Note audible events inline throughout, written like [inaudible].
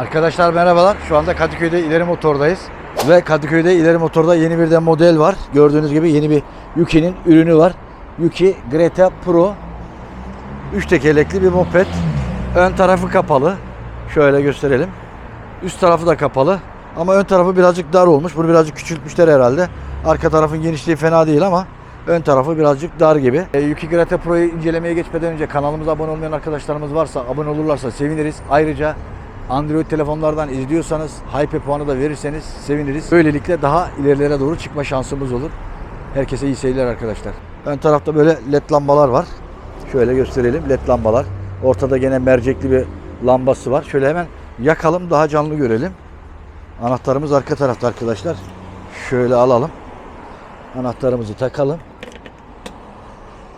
Arkadaşlar merhabalar. Şu anda Kadıköy'de ileri motordayız. Ve Kadıköy'de ileri motorda yeni bir de model var. Gördüğünüz gibi yeni bir Yuki'nin ürünü var. Yuki Greta Pro. 3 tekerlekli bir moped. Ön tarafı kapalı. Şöyle gösterelim. Üst tarafı da kapalı. Ama ön tarafı birazcık dar olmuş. Bunu birazcık küçültmüşler herhalde. Arka tarafın genişliği fena değil ama ön tarafı birazcık dar gibi. E, Yuki Greta Pro'yu incelemeye geçmeden önce kanalımıza abone olmayan arkadaşlarımız varsa abone olurlarsa seviniriz. Ayrıca Android telefonlardan izliyorsanız Hype puanı da verirseniz seviniriz. Böylelikle daha ilerilere doğru çıkma şansımız olur. Herkese iyi seyirler arkadaşlar. Ön tarafta böyle led lambalar var. Şöyle gösterelim led lambalar. Ortada gene mercekli bir lambası var. Şöyle hemen yakalım daha canlı görelim. Anahtarımız arka tarafta arkadaşlar. Şöyle alalım. Anahtarımızı takalım.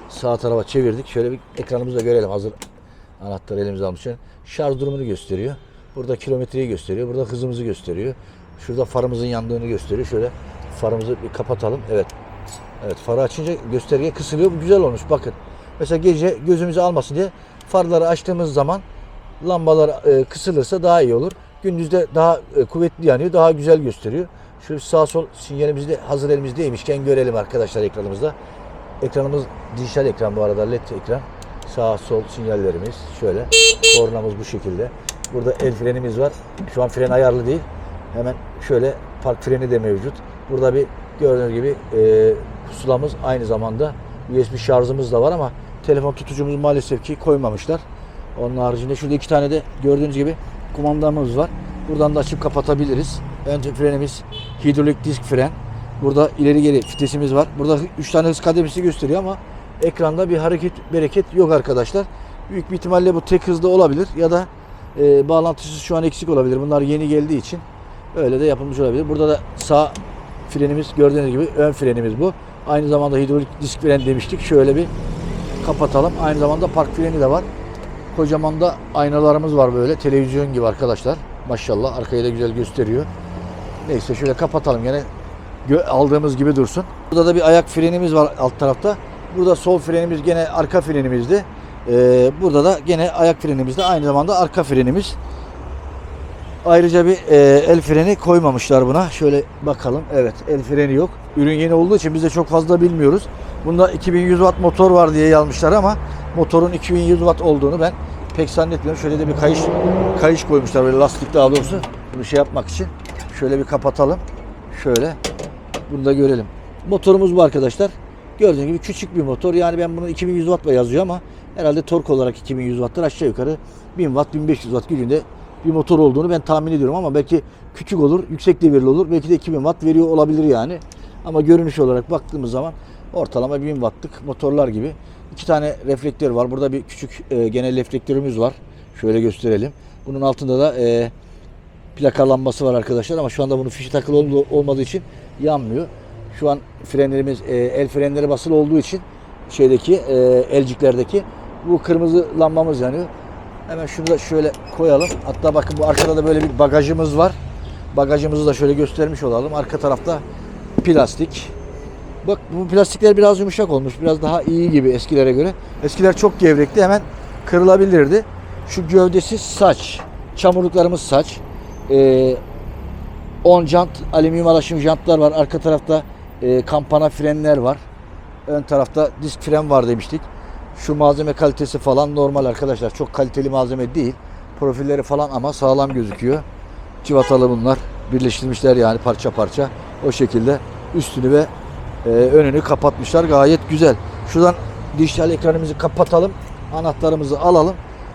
Sağ tarafa çevirdik. Şöyle bir ekranımızda görelim. Hazır anahtarı elimize almışken. Şarj durumunu gösteriyor. Burada kilometreyi gösteriyor. Burada hızımızı gösteriyor. Şurada farımızın yandığını gösteriyor. Şöyle farımızı bir kapatalım. Evet. Evet farı açınca gösterge kısılıyor. Güzel olmuş bakın. Mesela gece gözümüzü almasın diye farları açtığımız zaman lambalar e, kısılırsa daha iyi olur. Gündüzde daha e, kuvvetli yanıyor. Daha güzel gösteriyor. Şöyle sağ sol sinyalimizi de hazır elimizdeymişken görelim arkadaşlar ekranımızda. Ekranımız dijital ekran bu arada led ekran. Sağ sol sinyallerimiz şöyle. Kornamız bu şekilde. Burada el frenimiz var. Şu an fren ayarlı değil. Hemen şöyle park freni de mevcut. Burada bir gördüğünüz gibi e, pusulamız aynı zamanda USB şarjımız da var ama telefon tutucumuzu maalesef ki koymamışlar. Onun haricinde şurada iki tane de gördüğünüz gibi kumandamız var. Buradan da açıp kapatabiliriz. Ön frenimiz hidrolik disk fren. Burada ileri geri vitesimiz var. Burada 3 tane hız kademesi gösteriyor ama ekranda bir hareket bereket yok arkadaşlar. Büyük bir ihtimalle bu tek hızda olabilir ya da e, bağlantısı şu an eksik olabilir. Bunlar yeni geldiği için öyle de yapılmış olabilir. Burada da sağ frenimiz gördüğünüz gibi ön frenimiz bu. Aynı zamanda hidrolik disk fren demiştik. Şöyle bir kapatalım. Aynı zamanda park freni de var. Kocaman da aynalarımız var böyle. Televizyon gibi arkadaşlar. Maşallah arkayı da güzel gösteriyor. Neyse şöyle kapatalım yine aldığımız gibi dursun. Burada da bir ayak frenimiz var alt tarafta. Burada sol frenimiz gene arka frenimizdi. Ee, burada da gene ayak frenimiz de aynı zamanda arka frenimiz. Ayrıca bir e, el freni koymamışlar buna. Şöyle bakalım. Evet el freni yok. Ürün yeni olduğu için biz de çok fazla bilmiyoruz. Bunda 2100 watt motor var diye yazmışlar ama motorun 2100 watt olduğunu ben pek zannetmiyorum. Şöyle de bir kayış kayış koymuşlar böyle lastik daha doğrusu. Bunu şey yapmak için. Şöyle bir kapatalım. Şöyle. Bunu da görelim. Motorumuz bu arkadaşlar. Gördüğünüz gibi küçük bir motor. Yani ben bunu 2100 wattla yazıyor ama herhalde tork olarak 2100 wattlar aşağı yukarı 1000 watt 1500 watt gücünde bir motor olduğunu ben tahmin ediyorum ama belki küçük olur, yüksek devirli olur. Belki de 2000 watt veriyor olabilir yani. Ama görünüş olarak baktığımız zaman ortalama 1000 wattlık motorlar gibi. iki tane reflektör var. Burada bir küçük e, genel reflektörümüz var. Şöyle gösterelim. Bunun altında da e, plaka var arkadaşlar ama şu anda bunun fişi takılı olmadığı için yanmıyor. Şu an frenlerimiz e, el frenleri basılı olduğu için şeydeki e, elciklerdeki bu kırmızı lambamız yanıyor. Hemen şunu da şöyle koyalım. Hatta bakın bu arkada da böyle bir bagajımız var. Bagajımızı da şöyle göstermiş olalım. Arka tarafta plastik. Bak bu plastikler biraz yumuşak olmuş. Biraz daha iyi gibi eskilere göre. Eskiler çok gevrekti. Hemen kırılabilirdi. Şu gövdesi saç. Çamurluklarımız saç. Ee, 10 jant, alüminyum alaşım jantlar var. Arka tarafta e, kampana frenler var. Ön tarafta disk fren var demiştik. Şu malzeme kalitesi falan normal arkadaşlar. Çok kaliteli malzeme değil. Profilleri falan ama sağlam gözüküyor. Civatalı bunlar. Birleştirmişler yani parça parça. O şekilde üstünü ve e, önünü kapatmışlar. Gayet güzel. Şuradan dijital ekranımızı kapatalım. Anahtarımızı alalım.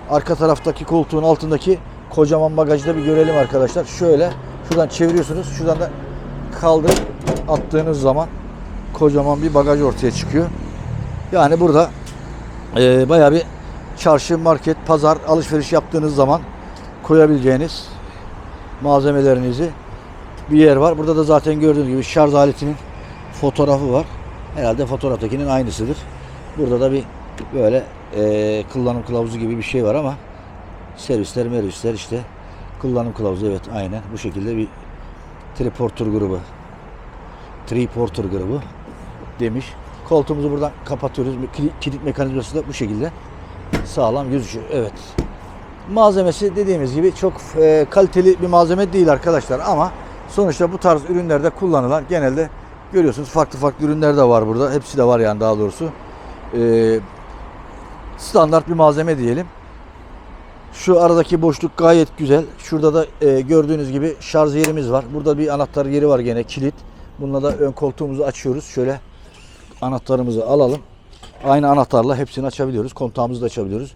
Arka taraftaki koltuğun altındaki kocaman bagajı da bir görelim arkadaşlar. Şöyle şuradan çeviriyorsunuz. Şuradan da kaldırıp attığınız zaman kocaman bir bagaj ortaya çıkıyor. Yani burada e, bayağı bir çarşı, market, pazar alışveriş yaptığınız zaman koyabileceğiniz malzemelerinizi bir yer var. Burada da zaten gördüğünüz gibi şarj aletinin fotoğrafı var. Herhalde fotoğraftakinin aynısıdır. Burada da bir böyle e, kullanım kılavuzu gibi bir şey var ama servisler mervisler işte kullanım kılavuzu evet aynen bu şekilde bir Triporter grubu Triporter grubu demiş. Koltuğumuzu buradan kapatıyoruz. Kilit mekanizması da bu şekilde sağlam gözüküyor. Evet. Malzemesi dediğimiz gibi çok e, kaliteli bir malzeme değil arkadaşlar ama sonuçta bu tarz ürünlerde kullanılan genelde görüyorsunuz farklı farklı ürünler de var burada. Hepsi de var yani daha doğrusu. E, standart bir malzeme diyelim. Şu aradaki boşluk gayet güzel. Şurada da e, gördüğünüz gibi şarj yerimiz var. Burada bir anahtar yeri var gene kilit. Bununla da ön koltuğumuzu açıyoruz. Şöyle anahtarımızı alalım. Aynı anahtarla hepsini açabiliyoruz. Kontağımızı da açabiliyoruz.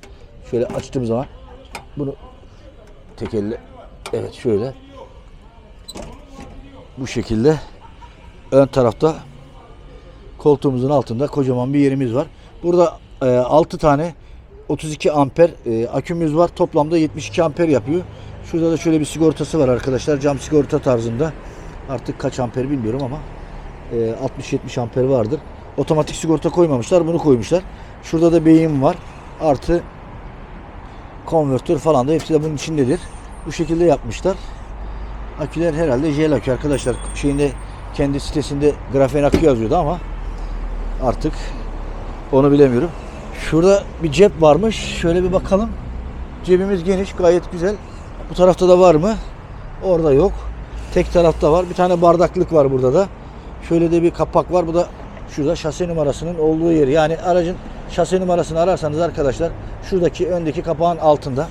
Şöyle açtığım zaman bunu tek elle evet şöyle bu şekilde ön tarafta koltuğumuzun altında kocaman bir yerimiz var. Burada e, 6 tane 32 amper e, akümüz var. Toplamda 72 amper yapıyor. Şurada da şöyle bir sigortası var arkadaşlar. Cam sigorta tarzında. Artık kaç amper bilmiyorum ama e, 60-70 amper vardır. Otomatik sigorta koymamışlar. Bunu koymuşlar. Şurada da beyin var. Artı konvertör falan da hepsi de bunun içindedir. Bu şekilde yapmışlar. Aküler herhalde jel akü arkadaşlar. Şeyinde kendi sitesinde grafen akü yazıyordu ama artık onu bilemiyorum. Şurada bir cep varmış. Şöyle bir bakalım. Cebimiz geniş, gayet güzel. Bu tarafta da var mı? Orada yok. Tek tarafta var. Bir tane bardaklık var burada da. Şöyle de bir kapak var. Bu da şurada şase numarasının olduğu yeri. Yani aracın şase numarasını ararsanız arkadaşlar şuradaki öndeki kapağın altında.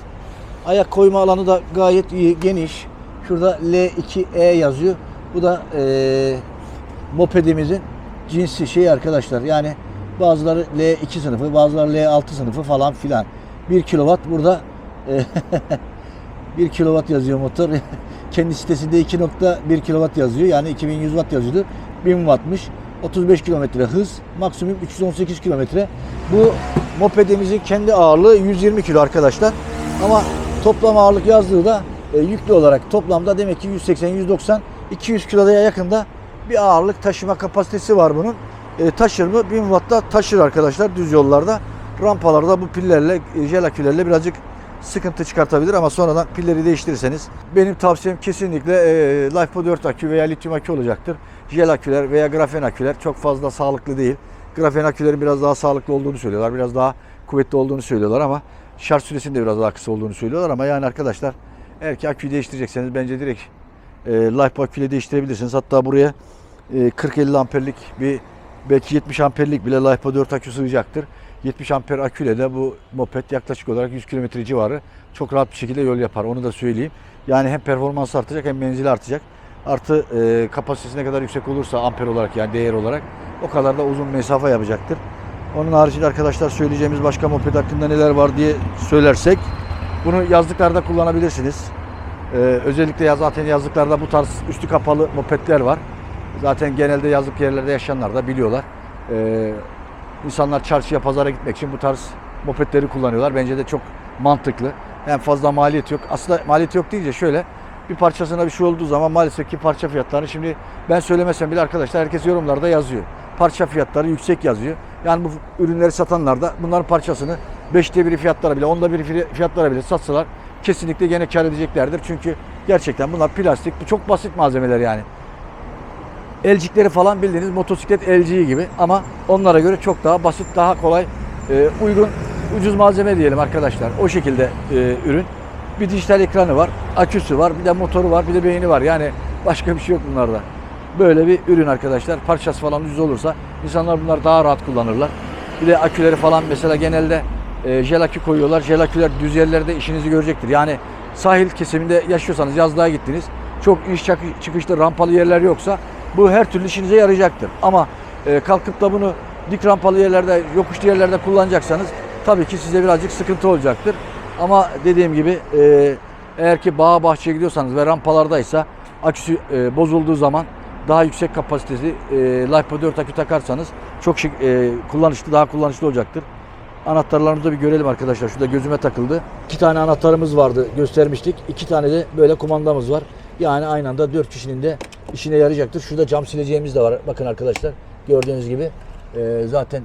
Ayak koyma alanı da gayet iyi, geniş. Şurada L2E yazıyor. Bu da eee mopedimizin cinsi şey arkadaşlar. Yani bazıları L2 sınıfı, bazıları L6 sınıfı falan filan. 1 kilowatt burada e, [laughs] 1 kilowatt yazıyor motor. [laughs] Kendi sitesinde 2.1 kilowatt yazıyor. Yani 2100 watt yazıyordu. 1000 wattmış. 35 kilometre hız. Maksimum 318 kilometre. Bu mopedimizin kendi ağırlığı 120 kilo arkadaşlar. Ama toplam ağırlık yazdığı da e, yüklü olarak toplamda demek ki 180, 190, 200 kiloya yakında bir ağırlık taşıma kapasitesi var bunun. E, taşır mı? 1000 wattta taşır arkadaşlar düz yollarda. Rampalarda bu pillerle, e, jel akülerle birazcık sıkıntı çıkartabilir ama sonradan pilleri değiştirirseniz benim tavsiyem kesinlikle e, LifePo 4 akü veya lityum akü olacaktır. Jel aküler veya grafen aküler çok fazla sağlıklı değil. Grafen akülerin biraz daha sağlıklı olduğunu söylüyorlar. Biraz daha kuvvetli olduğunu söylüyorlar ama şarj süresinin de biraz daha kısa olduğunu söylüyorlar ama yani arkadaşlar eğer ki aküyü değiştirecekseniz bence direkt e, LifePo aküyle değiştirebilirsiniz. Hatta buraya e, 40-50 amperlik bir belki 70 amperlik bile LiPo 4 akü sığacaktır. 70 amper aküyle de bu moped yaklaşık olarak 100 kilometre civarı çok rahat bir şekilde yol yapar. Onu da söyleyeyim. Yani hem performans artacak hem menzili artacak. Artı e, kapasitesi ne kadar yüksek olursa amper olarak yani değer olarak o kadar da uzun mesafe yapacaktır. Onun haricinde arkadaşlar söyleyeceğimiz başka moped hakkında neler var diye söylersek bunu yazlıklarda kullanabilirsiniz. Ee, özellikle ya zaten yazlıklarda bu tarz üstü kapalı mopedler var. Zaten genelde yazlık yerlerde yaşayanlar da biliyorlar. Ee, insanlar çarşıya, pazara gitmek için bu tarz mopedleri kullanıyorlar. Bence de çok mantıklı. Hem fazla maliyet yok. Aslında maliyet yok deyince şöyle bir parçasına bir şey olduğu zaman maalesef ki parça fiyatları şimdi ben söylemesem bile arkadaşlar herkes yorumlarda yazıyor. Parça fiyatları yüksek yazıyor. Yani bu ürünleri satanlar da bunların parçasını 5'te biri fiyatlara bile 10'da biri fiyatlara bile satsalar kesinlikle gene kar edeceklerdir. Çünkü gerçekten bunlar plastik, bu çok basit malzemeler yani. Elcikleri falan bildiğiniz motosiklet elciği gibi ama onlara göre çok daha basit, daha kolay, e, uygun, ucuz malzeme diyelim arkadaşlar. O şekilde e, ürün. Bir dijital ekranı var, aküsü var, bir de motoru var, bir de beyni var. Yani başka bir şey yok bunlarda. Böyle bir ürün arkadaşlar. Parçası falan ucuz olursa insanlar bunlar daha rahat kullanırlar. Bir de aküleri falan mesela genelde e, jel akü koyuyorlar. Jel aküler düz yerlerde işinizi görecektir. Yani sahil kesiminde yaşıyorsanız yazlığa gittiniz. Çok iniş çıkışlı rampalı yerler yoksa bu her türlü işinize yarayacaktır. Ama e, kalkıp da bunu dik rampalı yerlerde, yokuşlu yerlerde kullanacaksanız tabii ki size birazcık sıkıntı olacaktır. Ama dediğim gibi e, eğer ki bağ bahçeye gidiyorsanız ve rampalardaysa aküsü e, bozulduğu zaman daha yüksek kapasitesi e, LiPo 4 akü takarsanız çok şık, e, kullanışlı, daha kullanışlı olacaktır. Anahtarlarımızı da bir görelim arkadaşlar. Şurada gözüme takıldı. İki tane anahtarımız vardı göstermiştik. İki tane de böyle kumandamız var. Yani aynı anda dört kişinin de işine yarayacaktır. Şurada cam sileceğimiz de var. Bakın arkadaşlar gördüğünüz gibi e, zaten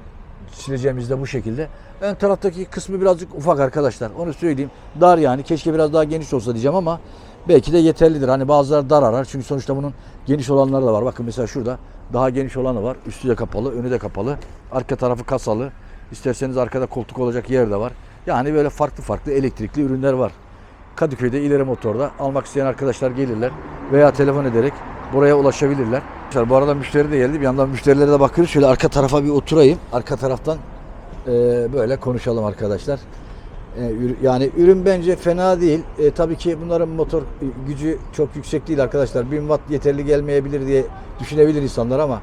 sileceğimiz de bu şekilde. Ön taraftaki kısmı birazcık ufak arkadaşlar. Onu söyleyeyim. Dar yani. Keşke biraz daha geniş olsa diyeceğim ama belki de yeterlidir. Hani bazıları dar arar. Çünkü sonuçta bunun geniş olanları da var. Bakın mesela şurada daha geniş olanı var. Üstü de kapalı, önü de kapalı. Arka tarafı kasalı. İsterseniz arkada koltuk olacak yer de var. Yani böyle farklı farklı elektrikli ürünler var. Kadıköy'de ileri motorda almak isteyen arkadaşlar gelirler veya telefon ederek buraya ulaşabilirler. Bu arada müşteri de geldi. Bir yandan müşterilere de bakıyoruz. Şöyle arka tarafa bir oturayım. Arka taraftan e, böyle konuşalım arkadaşlar. E, yani ürün bence fena değil. E, tabii ki bunların motor gücü çok yüksek değil arkadaşlar. 1000 watt yeterli gelmeyebilir diye düşünebilir insanlar ama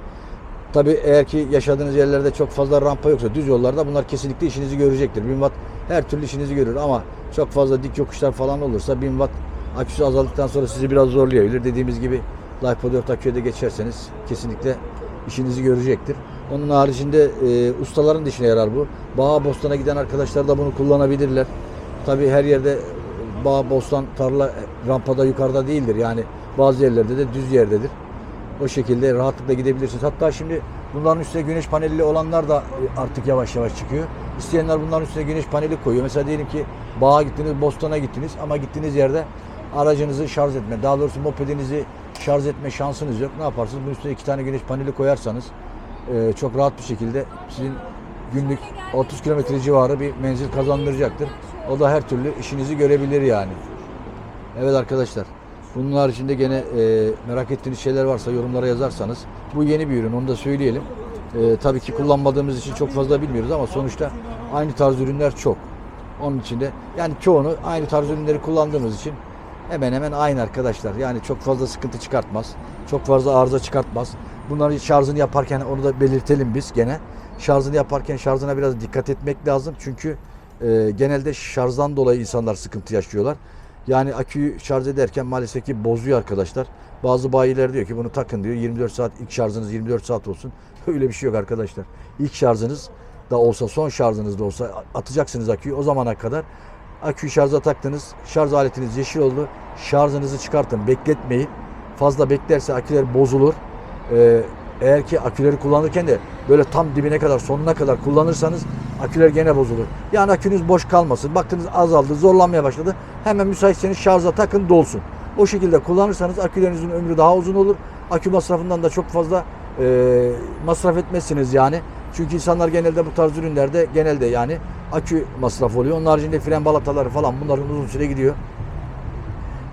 tabii eğer ki yaşadığınız yerlerde çok fazla rampa yoksa düz yollarda bunlar kesinlikle işinizi görecektir. 1000 watt her türlü işinizi görür ama çok fazla dik yokuşlar falan olursa 1000 watt aküsü azaldıktan sonra sizi biraz zorlayabilir. Dediğimiz gibi LiPo 4 aküye de geçerseniz kesinlikle işinizi görecektir. Onun haricinde e, ustaların da işine yarar bu. Bağ bostana giden arkadaşlar da bunu kullanabilirler. Tabii her yerde bağ bostan tarla e, rampada yukarıda değildir. Yani bazı yerlerde de düz yerdedir. O şekilde rahatlıkla gidebilirsiniz. Hatta şimdi bunların üstüne güneş panelli olanlar da e, artık yavaş yavaş çıkıyor. İsteyenler bunların üstüne güneş paneli koyuyor. Mesela diyelim ki bağa gittiniz, bostana gittiniz ama gittiğiniz yerde aracınızı şarj etme, daha doğrusu mopedinizi şarj etme şansınız yok. Ne yaparsınız? Bunun üstüne iki tane güneş paneli koyarsanız e, çok rahat bir şekilde sizin günlük 30 kilometre civarı bir menzil kazandıracaktır. O da her türlü işinizi görebilir yani. Evet arkadaşlar. Bunun haricinde gene e, merak ettiğiniz şeyler varsa yorumlara yazarsanız. Bu yeni bir ürün onu da söyleyelim. E, tabii ki kullanmadığımız için çok fazla bilmiyoruz ama sonuçta aynı tarz ürünler çok. Onun için de yani çoğunu aynı tarz ürünleri kullandığımız için hemen hemen aynı arkadaşlar. Yani çok fazla sıkıntı çıkartmaz. Çok fazla arıza çıkartmaz. Bunları şarjını yaparken onu da belirtelim biz gene. Şarjını yaparken şarjına biraz dikkat etmek lazım. Çünkü e, genelde şarjdan dolayı insanlar sıkıntı yaşıyorlar. Yani aküyü şarj ederken maalesef ki bozuyor arkadaşlar. Bazı bayiler diyor ki bunu takın diyor. 24 saat ilk şarjınız 24 saat olsun. [laughs] Öyle bir şey yok arkadaşlar. İlk şarjınız da olsa son şarjınız da olsa atacaksınız aküyü. O zamana kadar aküyü şarja taktınız. Şarj aletiniz yeşil oldu. Şarjınızı çıkartın. Bekletmeyin. Fazla beklerse aküler bozulur. Ee, eğer ki aküleri kullanırken de böyle tam dibine kadar sonuna kadar kullanırsanız aküler gene bozulur. Yani akünüz boş kalmasın. Baktınız azaldı, zorlanmaya başladı. Hemen müsaitseniz şarja takın dolsun. O şekilde kullanırsanız akülerinizin ömrü daha uzun olur. Akü masrafından da çok fazla e, masraf etmezsiniz yani. Çünkü insanlar genelde bu tarz ürünlerde genelde yani akü masrafı oluyor. Onun haricinde fren balataları falan bunların uzun süre gidiyor.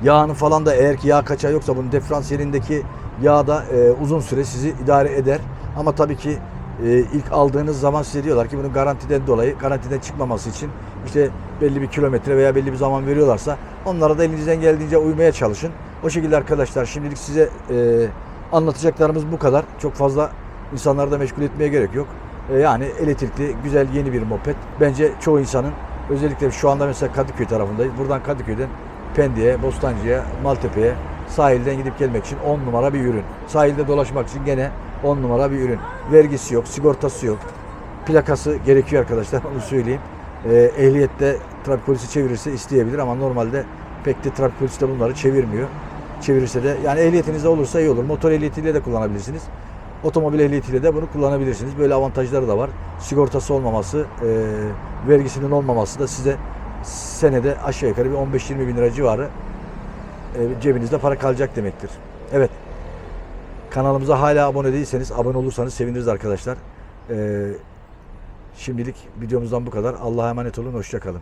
Yağını falan da eğer ki yağ kaçağı yoksa bunun diferansiyelindeki yağ da e, uzun süre sizi idare eder. Ama tabii ki e, ilk aldığınız zaman size diyorlar ki bunun garantiden dolayı garantiden çıkmaması için işte belli bir kilometre veya belli bir zaman veriyorlarsa onlara da elinizden geldiğince uymaya çalışın. O şekilde arkadaşlar şimdilik size e, anlatacaklarımız bu kadar. Çok fazla insanları da meşgul etmeye gerek yok. E, yani elektrikli güzel yeni bir moped. Bence çoğu insanın özellikle şu anda mesela Kadıköy tarafındayız. Buradan Kadıköy'den Pendik'e, Bostancı'ya, Maltepe'ye sahilden gidip gelmek için 10 numara bir ürün. Sahilde dolaşmak için gene 10 numara bir ürün. Vergisi yok, sigortası yok. Plakası gerekiyor arkadaşlar [laughs] onu söyleyeyim. Ee, ehliyette trafik polisi çevirirse isteyebilir ama normalde pek de trafik polisi de bunları çevirmiyor. Çevirirse de yani ehliyetinizde olursa iyi olur. Motor ehliyetiyle de kullanabilirsiniz. Otomobil ehliyetiyle de bunu kullanabilirsiniz. Böyle avantajları da var. Sigortası olmaması, e, vergisinin olmaması da size senede aşağı yukarı bir 15-20 bin lira civarı e, cebinizde para kalacak demektir. Evet. Kanalımıza hala abone değilseniz abone olursanız seviniriz arkadaşlar. E, şimdilik videomuzdan bu kadar. Allah'a emanet olun. Hoşçakalın.